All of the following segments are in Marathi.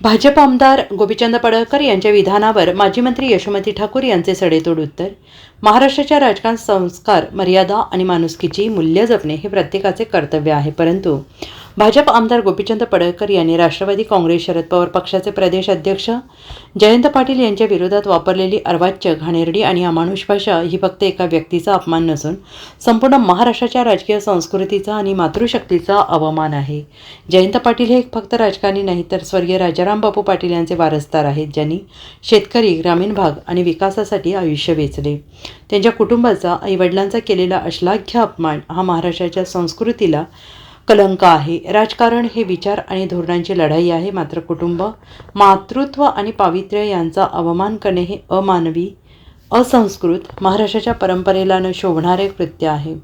भाजप आमदार गोपीचंद पडळकर यांच्या विधानावर माजी मंत्री यशोमती ठाकूर यांचे सडेतोड उत्तर महाराष्ट्राच्या राजकारण संस्कार मर्यादा आणि माणुसकीची मूल्य जपणे हे प्रत्येकाचे कर्तव्य आहे. परंतु भाजप आमदार गोपीचंद पडळकर यांनी राष्ट्रवादी काँग्रेस शरद पवार पक्षाचे प्रदेश अध्यक्ष जयंत पाटील यांच्या विरोधात वापरलेली अर्वाच्य घाणेरडी आणि अमानुष भाषा ही फक्त एका व्यक्तीचा अपमान नसून संपूर्ण महाराष्ट्राच्या राजकीय संस्कृतीचा आणि मातृशक्तीचा अवमान आहे. जयंत पाटील हे फक्त राजकारणी नाही तर स्वर्गीय राजाराम बापू पाटील यांचे वारसदार आहेत ज्यांनी शेतकरी ग्रामीण भाग आणि विकासासाठी आयुष्य वेचले. त्यांच्या कुटुंबाचा आईवडिलांचा केलेला अश्लाघ्य अपमान हा महाराष्ट्राच्या संस्कृतीला कलंक आहे. राजकारण हे विचार आणि धोरणांची लढाई आहे. मात्र कुटुंब मातृत्व आणि पावित्र्य यांचा अवमान करणे हे अमानवी असंस्कृत महाराष्ट्राच्या परंपरेला न शोभणारे कृत्य आहे.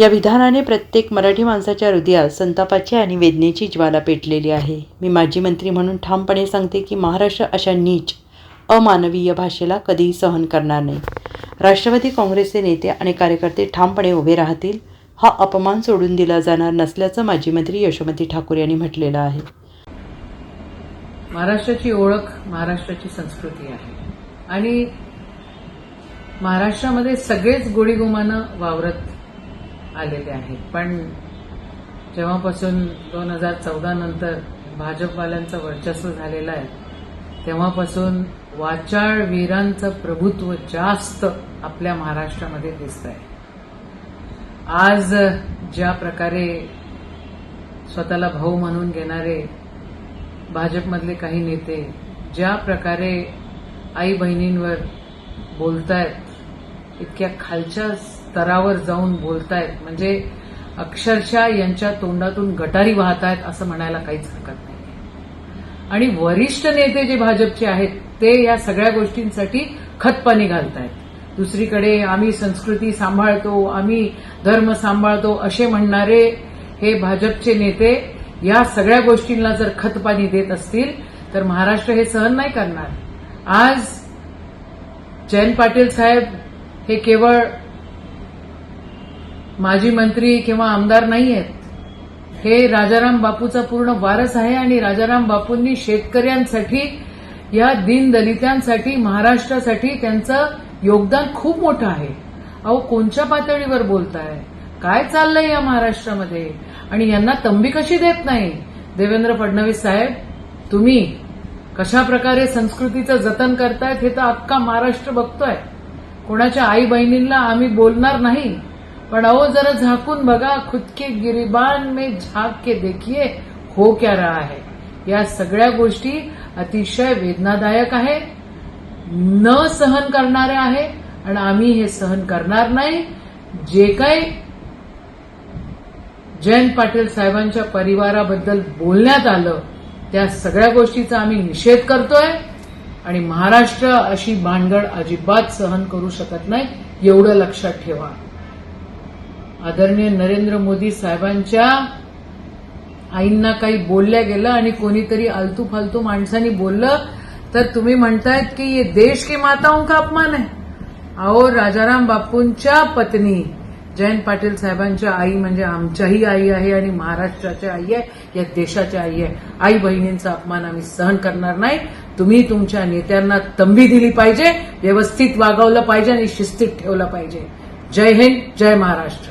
या विधानाने प्रत्येक मराठी माणसाच्या हृदयात संतापाची आणि वेदनेची ज्वाला पेटलेली आहे. मी माजी मंत्री म्हणून ठामपणे सांगते की महाराष्ट्र अशा नीच अमानवीय भाषेला कधीही सहन करणार नाही. राष्ट्रवादी काँग्रेसचे नेते आणि कार्यकर्ते ठामपणे उभे राहतील हा अपमान सोडून दिला जाणार नसल्याचं माजी मंत्री यशोमती ठाकूर यांनी म्हटलेलं आहे. महाराष्ट्राची ओळख महाराष्ट्राची संस्कृती आहे. आणि महाराष्ट्रामध्ये सगळेच गोडीगोमानं वावरत आलेले आहेत. पण जेव्हापासून दोन हजार चौदा नंतर भाजपवाल्यांचं वर्चस्व झालेलं आहे तेव्हापासून वाचाळ वीरांचं प्रभुत्व जास्त आपल्या महाराष्ट्रामध्ये दिसत आहे आज ज्या प्रकारे स्वतःला भाऊ म्हणून घेणारे भाजपमधले काही नेते ज्या प्रकारे आई बहिणींवर बोलतायत इतक्या खालच्या स्तरावर जाऊन बोलतायत म्हणजे अक्षरशः यांच्या तोंडातून गटारी वाहत आहेत असं म्हणायला काहीच हरकत नाही. आणि वरिष्ठ नेते जे भाजपचे आहेत ते या सगळ्या गोष्टींसाठी खतपाणी घालतायत. दुसरीकडे आम्ही संस्कृती सांभाळतो आम्ही धर्म सांभाळतो असे म्हणणारे हे भाजपचे नेते या सगळ्या गोष्टींना जर खतपाणी देत असतील तर महाराष्ट्र हे सहन नाही करणार. आज जयंत पाटील साहेब हे केवळ माजी मंत्री किंवा आमदार नाही आहेत हे राजाराम बापूचा पूर्ण वारस आहे आणि राजाराम बापूंनी शेतकऱ्यांसाठी या दीनदलितांसाठी महाराष्ट्रासाठी त्यांचं योगदान खूप मोठं आहे. अहो कोणत्या पातळीवर बोलताय? काय चाललंय या महाराष्ट्रामध्ये? आणि यांना तंबी कशी देत नाही? देवेंद्र फडणवीस साहेब तुम्ही कशा प्रकारे संस्कृतीचं जतन करतायत हे तर अख्खा महाराष्ट्र बघतोय. कोणाच्या आई बहिणींना आम्ही बोलणार नाही. पण अहो जरा झाकून बघा खुदके गिरिबान में झाक के देखिए हो क्या रहा है? या सगळ्या गोष्टी अतिशय वेदनादायक आहे न सहन करणारे आहे आणि आम्ही हे सहन करणार नाही. जे काही जयंत पाटील साहेबांच्या परिवाराबद्दल बोलण्यात आलं त्या सगळ्या गोष्टीचा आम्ही निषेध करतोय आणि महाराष्ट्र अशी भानगड अजिबात सहन करू शकत नाही एवढं लक्षात ठेवा. आदरणीय नरेंद्र मोदी साहेबांच्या आईंना काही बोलल्या गेलं आणि कोणीतरी आलतू फालतू माणसांनी बोललं तर तुम्ही म्हणतायत की ये देश की माताओं का अपमान आहे अहो राजाराम बापूंच्या पत्नी जयंत पाटील साहेबांच्या आई म्हणजे आमच्याही आई आहे आणि महाराष्ट्राच्या आई आहे या देशाच्या आई आहे. आई बहिणींचा अपमान आम्ही सहन करणार नाही. तुम्ही तुमच्या नेत्यांना तंबी दिली पाहिजे व्यवस्थित वागवलं पाहिजे आणि शिस्तीत ठेवलं पाहिजे. जय हिंद जय Maharashtra.